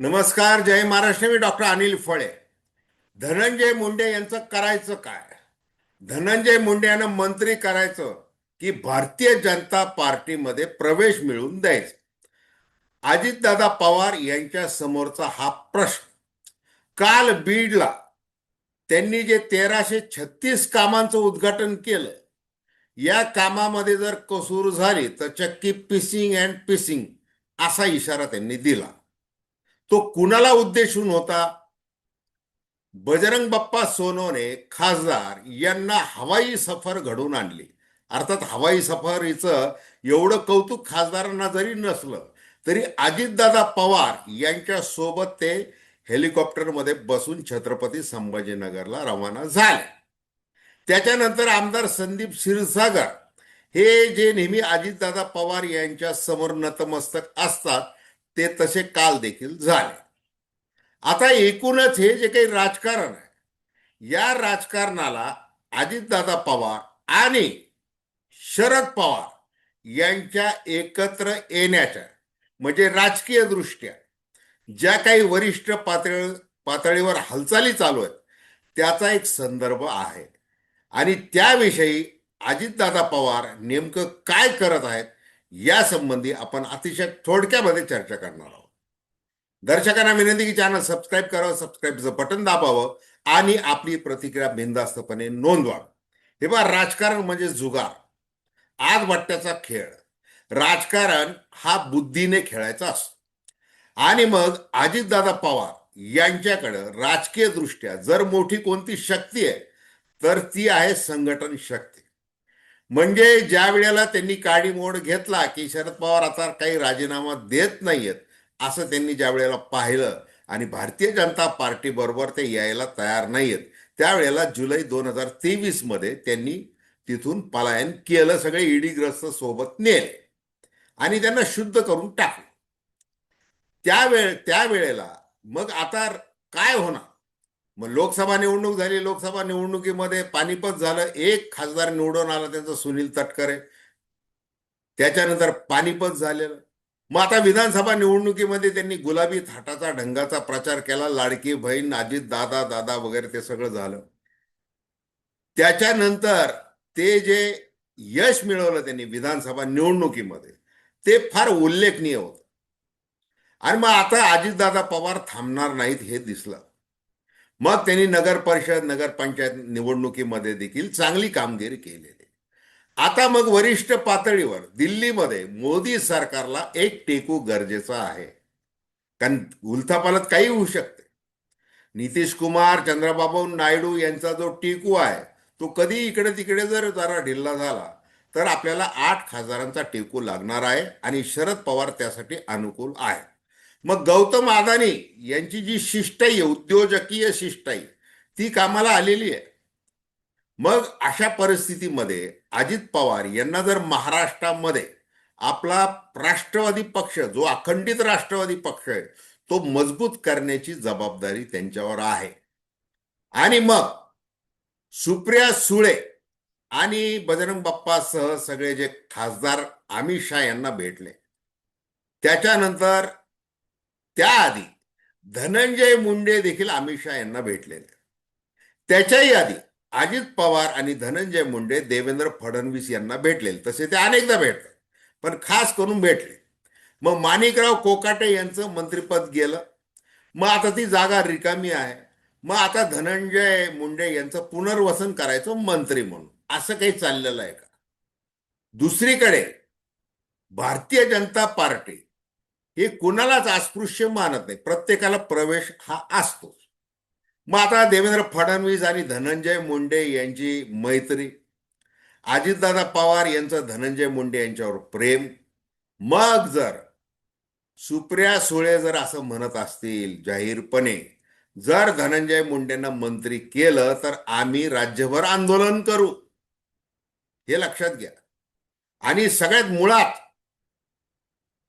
नमस्कार जय महाराष्ट्र. मी डॉक्टर अनिल फळे. धनंजय मुंडे यांचं करायचं काय? धनंजय मुंडे यांना मंत्री करायचं की भारतीय जनता पार्टीमध्ये प्रवेश मिळवून द्यायचा? अजितदादा पवार यांच्या समोरचा हा प्रश्न. काल बीडला त्यांनी जे तेराशे छत्तीस कामांचं उद्घाटन केलं या कामामध्ये जर कसूर झाली तर चक्की पिसिंग अँड पिसिंग असा इशारा त्यांनी दिला. तो कुणाला उद्देशून होता? बजरंग बाप्पा सोनोने खासदार यांना हवाई सफर घडून आणली. अर्थात हवाई सफारीचं एवढं कौतुक खासदारांना जरी नसलं तरी अजितदादा पवार यांच्या सोबत ते हेलिकॉप्टरमध्ये बसून छत्रपती संभाजीनगरला रवाना झाले. त्याच्यानंतर आमदार संदीप क्षीरसागर हे जे नेहमी अजितदादा पवार यांच्या समोर नतमस्तक असतात ते तसे काल देखील झाले. आता एकूणच हे जे काही राजकारण आहे या राजकारणाला अजितदादा पवार आणि शरद पवार यांच्या एकत्र येण्याच्या म्हणजे राजकीय दृष्ट्या ज्या काही वरिष्ठ पातळी पातळीवर हालचाली चालू आहेत त्याचा एक संदर्भ आहे. आणि त्याविषयी अजितदादा पवार नेमकं काय करत आहेत या संबंधी आपण अतिशय थोडक्यामध्ये चर्चा करणार आहोत. दर्शकांना विनंती की चॅनल सबस्क्राईब करावं सबस्क्राईबचं बटन दाबावं आणि आपली प्रतिक्रिया बिनधास्तपणे नोंदवा हे बा राजकारण म्हणजे जुगार. आज वाट्याचा खेळ. राजकारण हा बुद्धीने खेळायचा असतो. आणि मग अजितदादा पवार यांच्याकडं राजकीय दृष्ट्या जर मोठी कोणती शक्ती आहे तर ती आहे संघटन शक्ती. म्हणजे ज्या वेळेला त्यांनी काडी मोड घेतला की शरद पवार आता काही राजीनामा देत नाहीयेत असं त्यांनी ज्या वेळेला पाहिलं आणि भारतीय जनता पार्टी बरोबर ते यायला तयार नाहीयेत त्यावेळेला जुलै दोन हजार तेवीसमध्ये त्यांनी तिथून पलायन केलं सगळे ईडीग्रस्त सोबत नेले आणि त्यांना शुद्ध करून टाकलं. त्यावेळे त्यावेळेला मग आता काय होणार? मग लोकसभा निवडणूक झाली लोकसभा निवडणुकीमध्ये पानिपत झालं एक खासदार निवडून आला त्यांचा सुनील तटकरे. त्याच्यानंतर पानिपत झालेलं. मग आता विधानसभा निवडणुकीमध्ये त्यांनी गुलाबी थाटाचा ढंगाचा प्रचार केला लाडकी बहीण अजित दादा दादा वगैरे ते सगळं झालं. त्याच्यानंतर ते जे यश मिळवलं त्यांनी विधानसभा निवडणुकीमध्ये ते फार उल्लेखनीय होतं. आणि मग आता अजितदादा पवार थांबणार नाहीत हे दिसलं. मग त्यांनी नगर परिषद नगरपंचायत निवडणुकीमध्ये देखील चांगली कामगिरी केलेली. आता मग वरिष्ठ पातळीवर दिल्लीमध्ये मोदी सरकारला एक टेकू गरजेचं आहे. कारण उलथापालत काही होऊ शकते. नितीश कुमार चंद्रबाबू नायडू यांचा जो टेकू आहे तो कधी इकडे तिकडे जर जरा ढिल्ला झाला तर आपल्याला आठ खासदारांचा टेकू लागणार आहे आणि शरद पवार त्यासाठी अनुकूल आहे मग गौतम अदानी यांची जी शिष्टाई आहे उद्योजकीय शिष्टाई ती कामाला आलेली आहे. मग अशा परिस्थितीमध्ये अजित पवार यांना जर महाराष्ट्रामध्ये आपला राष्ट्रवादी पक्ष जो अखंडित राष्ट्रवादी पक्ष आहे तो मजबूत करण्याची जबाबदारी त्यांच्यावर आहे. आणि मग सुप्रिया सुळे आणि बजरंग बाप्पासह सगळे जे खासदार अमित शहा यांना भेटले. त्याच्यानंतर त्याआधी धनंजय मुंडे देखील अमित शहा यांना भेटलेले. त्याच्याही आधी अजित पवार आणि धनंजय मुंडे देवेंद्र फडणवीस यांना भेटलेले. तसे ते अनेकदा भेटले पण खास करून भेटले. मग माणिकराव कोकाटे यांचं मंत्रिपद गेलं. मग आता ती जागा रिकामी आहे. मग आता धनंजय मुंडे यांचं पुनर्वसन करायचं मंत्री म्हणून. असं काही चाललेलं आहे का? दुसरीकडे भारतीय जनता पार्टी हे कुणालाच अस्पृश्य मानत नाही. प्रत्येकाला प्रवेश हा असतोच. मग आता देवेंद्र फडणवीस आणि धनंजय मुंडे यांची मैत्री. अजितदादा पवार यांचं धनंजय मुंडे यांच्यावर प्रेम. मग जर सुप्रिया सुळे जर असं म्हणत असतील जाहीरपणे जर धनंजय मुंडेंना मंत्री केलं तर आम्ही राज्यभर आंदोलन करू. हे लक्षात घ्या. आणि सगळ्यात मुळात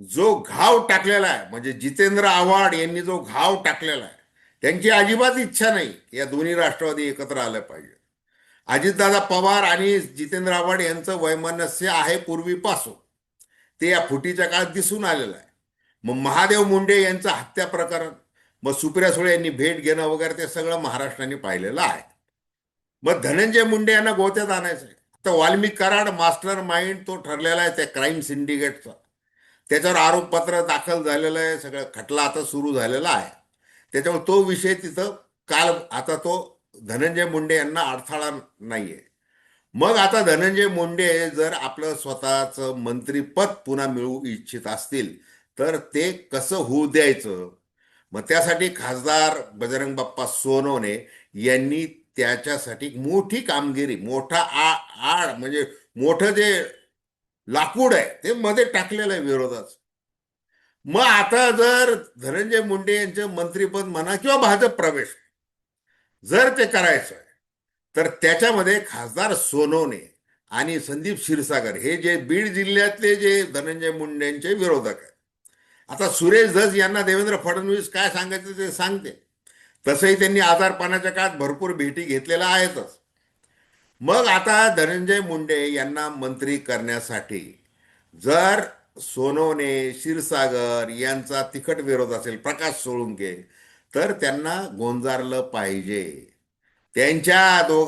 जो घाव टाकलेला आहे म्हणजे जितेंद्र आव्हाड यांनी जो घाव टाकलेला आहे त्यांची अजिबात इच्छा नाही की या दोन्ही राष्ट्रवादी एकत्र आलं पाहिजे. अजितदादा पवार आणि जितेंद्र आव्हाड यांचं वैमनस्य आहे पूर्वीपासून. ते या फुटीच्या काळात दिसून आलेलं आहे. मग महादेव मुंडे यांचं हत्या प्रकरण मग सुप्रिया सुळे यांनी भेट घेणं वगैरे ते सगळं महाराष्ट्राने पाहिलेलं आहे. मग धनंजय मुंडे यांना गोत्यात आणायचं आहे आता वाल्मिक कराड मास्टर माइंड तो ठरलेला आहे त्या क्राईम सिंडिकेटचा. त्याच्यावर आरोपपत्र दाखल झालेलं आहे सगळं खटला आता सुरू झालेला आहे. त्याच्यामुळे तो विषय तिथं काल आता तो धनंजय मुंडे यांना अडथळा नाहीये. मग आता धनंजय मुंडे जर आपलं स्वतःचं मंत्रीपद पुन्हा मिळवू इच्छित असतील तर ते कसं होऊ द्यायचं? मग त्यासाठी खासदार बजरंग बाप्पा सोनवणे यांनी त्याच्यासाठी मोठी कामगिरी मोठा आ आड म्हणजे मोठं जे लाकूड आहे. ते मध्ये टाकलेलं आहे विरोधात मग आता जर धनंजय मुंडे यांचं मंत्रीपद म्हणा किंवा भाजप प्रवेश जर ते करायचं आहे तर त्याच्यामध्ये खासदार सोनवणे आणि संदीप क्षीरसागर हे जे बीड जिल्ह्यातले जे धनंजय मुंडेंचे विरोधक आहेत. आता सुरेश धस यांना देवेंद्र फडणवीस काय सांगायचं ते सांगते. तसंही त्यांनी आजारपणाच्या काळात भरपूर भेटी घेतलेल्या आहेतच. मग आता धनंजय मुंडे यांना मंत्री करण्यासाठी जर सोनवणे क्षीरसागर यांचा तिखट विरोध असेल प्रकाश सोळुंके तर त्यांना गोंजारलं पाहिजे. त्यांच्या दो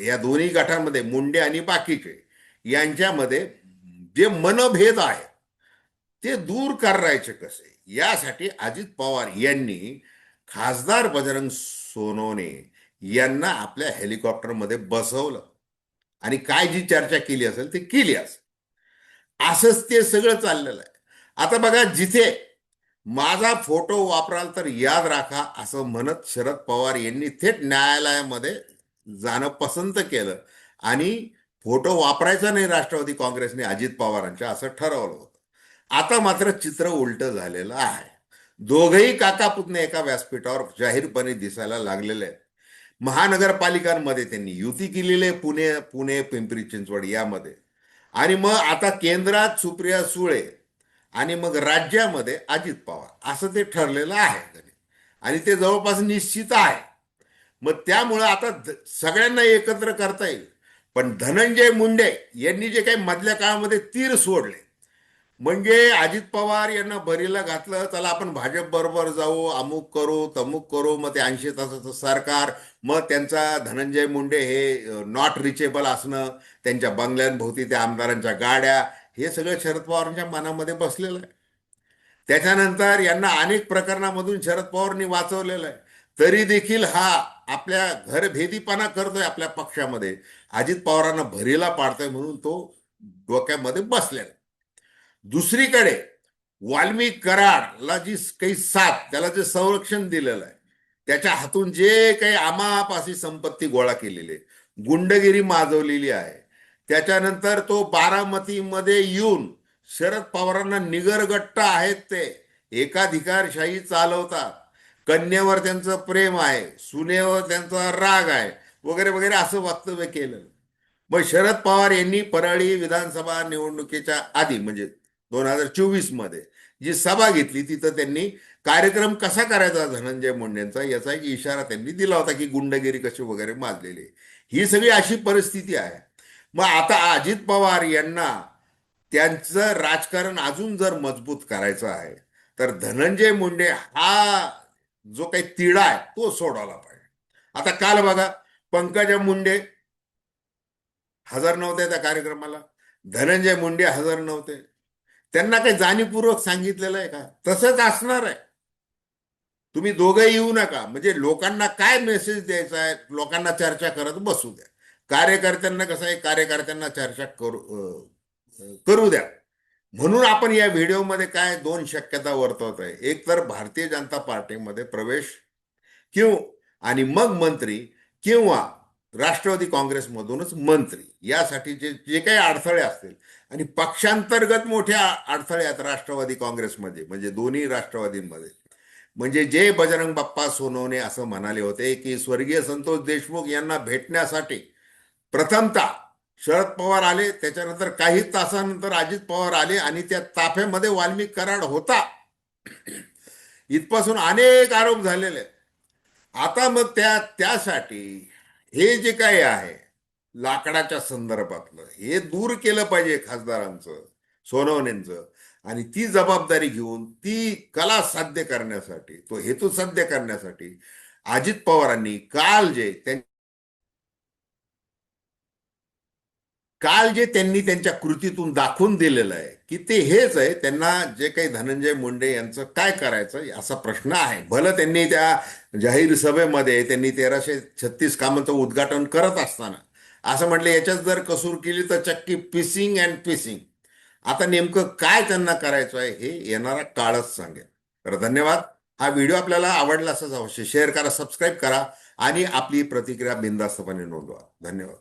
या दोन्ही गटांमध्ये मुंडे आणि बाकीचे यांच्यामध्ये जे मनभेद आहेत ते दूर करायचे कसे? यासाठी अजित पवार यांनी खासदार बजरंग सोनवणे यांना आपल्या हेलिकॉप्टरमध्ये बसवलं. आणि काय जी चर्चा केली असेल ती केली असेल. असंच ते सगळं चाललेलं आहे. आता बघा जिथे माझा फोटो वापराल तर याद राखा असं म्हणत शरद पवार यांनी थेट न्यायालयामध्ये जाणं पसंत केलं. आणि फोटो वापरायचा नाही राष्ट्रवादी काँग्रेसने अजित पवारांच्या असं ठरवलं होतं. आता मात्र चित्र उलट झालेलं आहे. दोघही काका पुतणे एका व्यासपीठावर जाहीरपणे दिसायला लागलेले आहेत. महानगरपालिकांमध्ये त्यांनी युती केलेली आहे पुणे पुणे पिंपरी चिंचवड यामध्ये. आणि मग आता केंद्रात सुप्रिया सुळे आणि मग राज्यामध्ये अजित पवार असं ते ठरलेलं आहे आणि ते जवळपास निश्चित आहे. मग त्यामुळं आता सगळ्यांना एकत्र करता येईल. पण धनंजय मुंडे यांनी जे काही मधल्या काळामध्ये तीर सोडले म्हणजे अजित पवार यांना बरीला घातलं चला आपण भाजप बरोबर जाऊ अमुक करू तमुक करू मग ते ऐंशी तासाचं सरकार मग त्यांचा धनंजय मुंडे हे नॉट रिचेबल असणं त्यांच्या बंगल्यांभोवती त्या आमदारांच्या गाड्या हे सगळं शरद पवारांच्या मनामध्ये बसलेलं आहे. त्याच्यानंतर यांना अनेक प्रकरणामधून शरद पवारांनी वाचवलेलं आहे. तरी देखील हा आपल्या घरभेदीपणा करतोय आपल्या पक्षामध्ये. अजित पवारांना भरीला पाडतोय म्हणून तो डोक्यामध्ये बसलेला आहे. दुसरीकडे वाल्मिक कराडला जी काही साथ त्याला जे संरक्षण दिलेलं आहे त्याच्या हातून जे काही आमाप अशी संपत्ती गोळा केलेली आहे गुंडगिरी माजवलेली आहे त्याच्यानंतर तो बारामतीमध्ये येऊन शरद पवारांना निगरगट्ट आहेत ते एकाधिकारशाही चालवतात. कन्येवर त्यांचं प्रेम आहे सुनेवर त्यांचा राग आहे वगैरे वगैरे असं वक्तव्य केलं मग शरद पवार यांनी परळी विधानसभा निवडणुकीच्या आधी म्हणजे दोन हजार चोवीसमध्ये. जी सभा घेतली तिथं त्यांनी कार्यक्रम कसा करायचा धनंजय मुंडेंचा याचा एक इशारा त्यांनी दिला होता की गुंडगिरी कशी वगैरे माजलेली ही सगळी अशी परिस्थिती आहे. मग आता अजित पवार यांना त्यांचं राजकारण अजून जर मजबूत करायचं आहे तर धनंजय मुंडे हा जो काही तिढा आहे तो सोडवला पाहिजे. आता काल बघा पंकजा मुंडे हजर नव्हते त्या कार्यक्रमाला. धनंजय मुंडे हजर नव्हते. त्यांना काही जाणीवपूर्वक सांगितलेलं आहे का? तसंच असणार आहे. तुम्ही दोघं येऊ नका. म्हणजे लोकांना काय मेसेज द्यायचा आहे लोकांना चर्चा करत बसू द्या. कार्यकर्त्यांना कसं आहे कार्यकर्त्यांना चर्चा करू अं, करू द्या. म्हणून आपण या व्हिडिओमध्ये काय दोन शक्यता वर्तवत आहे. एक तर भारतीय जनता पार्टीमध्ये प्रवेश किंवा आणि मग मंत्री किंवा राष्ट्रवादी काँग्रेसमधूनच मंत्री यासाठी जे जे काही अडथळे असतील. आणि पक्षांतर्गत मोठ्या अडथळे आहेत राष्ट्रवादी काँग्रेसमध्ये म्हणजे दोन्ही राष्ट्रवादींमध्ये. म्हणजे जे बजरंग बाप्पा सोनवणे असं म्हणाले होते की स्वर्गीय संतोष देशमुख यांना भेटण्यासाठी प्रथमतः शरद पवार आले त्याच्यानंतर काही तासानंतर अजित पवार आले आणि त्या ताफ्यामध्ये वाल्मिक कराड होता. इथपासून अनेक आरोप झालेले आता मग त्या त्यासाठी हे जे काही आहे लाकडाच्या संदर्भातलं हे दूर केलं पाहिजे खासदारांचं सोनवण्यांचं आणि ती जबाबदारी घेऊन ती कला साध्य करण्यासाठी तो हेतू साध्य करण्यासाठी अजित पवारांनी काल जे त्यां काल जे त्यांनी त्यांच्या कृतीतून दाखवून दिलेलं आहे की ते हेच आहे त्यांना जे काही धनंजय मुंडे यांचं काय करायचं असा प्रश्न आहे. भलं त्यांनी त्या जाहीर सभेमध्ये त्यांनी तेराशे छत्तीस कामांचं उद्घाटन करत असताना असं म्हटलं याच्यात जर कसूर केली तर चक्की पिसिंग अँड पिसिंग. आता नेमकं काय त्यांना करायचं आहे हे येणारा काळच सांगेल. तर धन्यवाद. हा व्हिडिओ आपल्याला आवडला असंच अवश्य शेअर करा सबस्क्राईब करा आणि आपली प्रतिक्रिया बिंदास्तपणे नोंदवा. धन्यवाद.